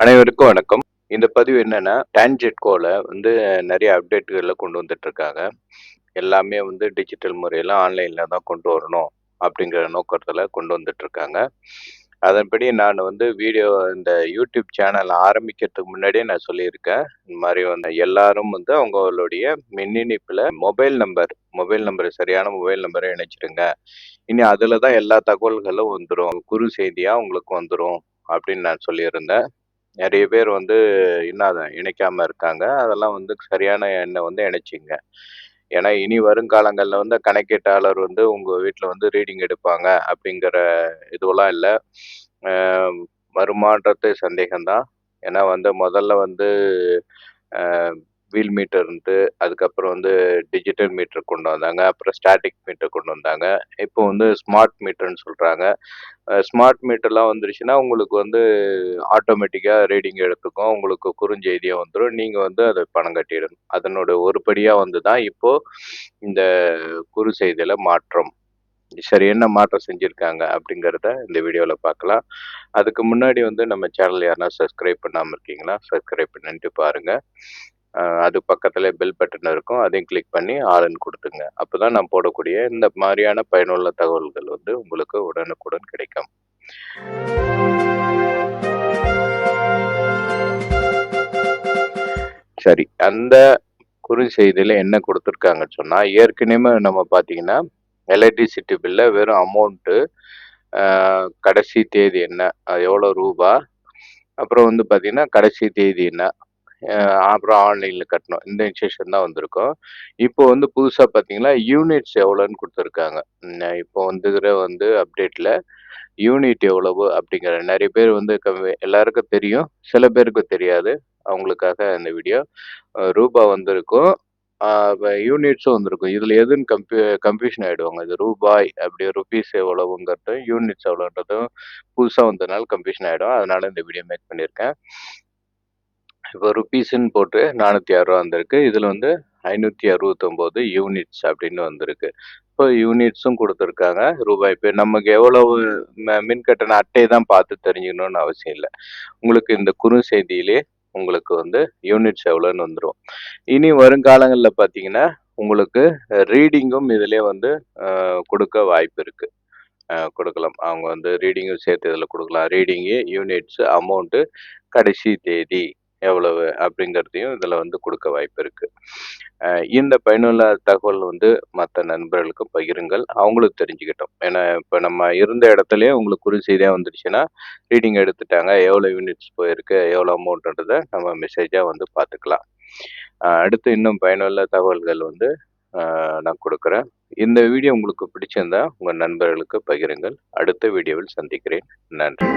அனைவருக்கும் வணக்கம். இந்த பதிவு என்னன்னா டான்ஜெட் கோல வந்து நிறைய அப்டேட்டுகளை கொண்டு வந்துட்டு இருக்காங்க எல்லாமே வந்து டிஜிட்டல் முறையில் ஆன்லைனில் தான் கொண்டு வரணும் அப்படிங்கிற நோக்கத்தில் கொண்டு வந்துட்டு இருக்காங்க அதன்படி நான் வந்து வீடியோ இந்த யூடியூப் சேனல் ஆரம்பிக்கிறதுக்கு முன்னாடியே நான் சொல்லியிருக்கேன். இந்த மாதிரி வந்து எல்லாரும் வந்து அவங்களுடைய மின் இணைப்பில் மொபைல் நம்பர் மொபைல் நம்பர் சரியான மொபைல் நம்பரை இணைச்சிடுங்க. இனி அதில் தான் எல்லா தகவல்களும் வந்துடும் குறு செய்தியாக உங்களுக்கு வந்துடும் அப்படின்னு நான் சொல்லியிருந்தேன். நிறைய பேர் வந்து இன்னும் அதை இணைக்காம இருக்காங்க. அதெல்லாம் வந்து சரியான எண்ணை வந்து இணைச்சிங்க. ஏன்னா இனி வருங்காலங்களில் வந்து கணக்கீட்டாளர் வந்து உங்கள் வீட்டில் வந்து ரீடிங் எடுப்பாங்க அப்படிங்கிற இதுவெல்லாம் இல்லை. வருமானது சந்தேகம்தான். ஏன்னா வந்து முதல்ல வந்து வீல் மீட்டர்ன்ட்டு அதுக்கப்புறம் வந்து டிஜிட்டல் மீட்டர் கொண்டு வந்தாங்க. அப்புறம் ஸ்டாட்டிக் மீட்டர் கொண்டு வந்தாங்க. இப்போ வந்து ஸ்மார்ட் மீட்டர்னு சொல்கிறாங்க ஸ்மார்ட் மீட்டர்லாம் வந்துருச்சுன்னா உங்களுக்கு வந்து ஆட்டோமேட்டிக்காக ரீடிங் எடுத்துக்கும். உங்களுக்கு குறுஞ்செய்தியாக வந்துடும் நீங்கள் வந்து அதை பணம் கட்டிடணும். அதனோட ஒரு படியாக வந்து தான் இப்போது இந்த குறு செய்தியில் மாற்றம். சரி என்ன மாற்றம் செஞ்சுருக்காங்க அப்படிங்கிறத இந்த வீடியோவில் பார்க்கலாம். அதுக்கு முன்னாடி வந்து நம்ம சேனல் யாருன்னா சப்ஸ்கிரைப் பண்ணாமல் இருக்கீங்களா? சப்ஸ்கிரைப் பண்ணிட்டு பாருங்கள் அது பக்கத்தில் பெல் பட்டன் இருக்கும். அதையும் கிளிக் பண்ணி ஆளுன்னு கொடுத்துங்க அப்போ தான் நான் போடக்கூடிய இந்த மாதிரியான பயனுள்ள தகவல்கள் வந்து உங்களுக்கு உடனுக்குடன் கிடைக்கும். சரி அந்த குறுஞ்செய்தியில் என்ன கொடுத்துருக்காங்கன்னு சொன்னால் ஏற்கனவே நம்ம பார்த்தீங்கன்னா எலக்ட்ரிசிட்டி பில்ல வெறும் அமௌண்ட்டு கடைசி தேதி என்ன அது எவ்வளோ ரூபா? அப்புறம் வந்து பார்த்தீங்கன்னா கடைசி தேதி என்ன? அப்புறம் ஆன்லைனில் கட்டணும். இந்த இன்ஸ்ட்ரக்ஷன் தான் வந்திருக்கும். இப்போ வந்து புதுசாக பார்த்தீங்கன்னா யூனிட்ஸ் எவ்வளோன்னு கொடுத்துருக்காங்க. இப்போ வந்துக்கிற வந்து அப்டேட்டில் யூனிட் எவ்வளவு அப்படிங்கிற நிறைய பேர் வந்து எல்லாருக்கும் தெரியும். சில பேருக்கு தெரியாது. அவங்களுக்காக இந்த வீடியோ ரூபா வந்திருக்கும். யூனிட்ஸும் வந்திருக்கும். இதில் எதுன்னு கம்ப்யூ கன்ஃபியூஷன் ஆகிடுவாங்க இது ரூபாய் அப்படி ருபீஸ் எவ்வளவுங்கிறதும் யூனிட்ஸ் எவ்வளோன்றதும் புதுசாக வந்ததுனால கன்ஃபியூஷன் ஆகிடும் அதனால இந்த வீடியோ மேக் பண்ணியிருக்கேன். இப்போ ருப்பீஸுன்னு போட்டு நானூற்றி அறுபா வந்திருக்கு. இதில் வந்து ஐநூற்றி அறுபத்தொம்போது யூனிட்ஸ் அப்படின்னு வந்திருக்கு. இப்போ யூனிட்ஸும் கொடுத்துருக்காங்க. ரூபாய் இப்போ நமக்கு எவ்வளவு மின் கட்டண அட்டை தான் பார்த்து தெரிஞ்சுக்கணும்னு அவசியம் இல்லை. உங்களுக்கு இந்த குறுஞ்செய்தியிலே உங்களுக்கு வந்து யூனிட்ஸ் எவ்வளோன்னு வந்துடும் இனி வருங்காலங்களில் பார்த்தீங்கன்னா உங்களுக்கு ரீடிங்கும் இதிலே வந்து கொடுக்க வாய்ப்பு இருக்குது கொடுக்கலாம். அவங்க வந்து ரீடிங்கும் சேர்த்து இதில் கொடுக்கலாம். ரீடிங்கு யூனிட்ஸு அமௌண்ட்டு கடைசி தேதி. எவ்வளவு அப்படிங்கிறதையும் இதில் வந்து கொடுக்க வாய்ப்பு இருக்குது இந்த பயனுள்ள தகவல் வந்து மற்ற நண்பர்களுக்கும் பகிருங்கள். அவங்களும் தெரிஞ்சுக்கிட்டோம். ஏன்னா இப்போ நம்ம இருந்த இடத்துலையே உங்களுக்கு குறி செய்தியாக வந்துடுச்சுன்னா ரீடிங் எடுத்துட்டாங்க. எவ்வளோ யூனிட்ஸ் போயிருக்கு எவ்வளோ அமௌண்ட்ன்றதை நம்ம மெசேஜாக வந்து பார்த்துக்கலாம். அடுத்து இன்னும் பயனுள்ள தகவல்கள் வந்து நான் கொடுக்குறேன். இந்த வீடியோ உங்களுக்கு பிடிச்சிருந்தா உங்கள் நண்பர்களுக்கு பகிருங்கள். அடுத்த வீடியோவில் சந்திக்கிறேன். நன்றி.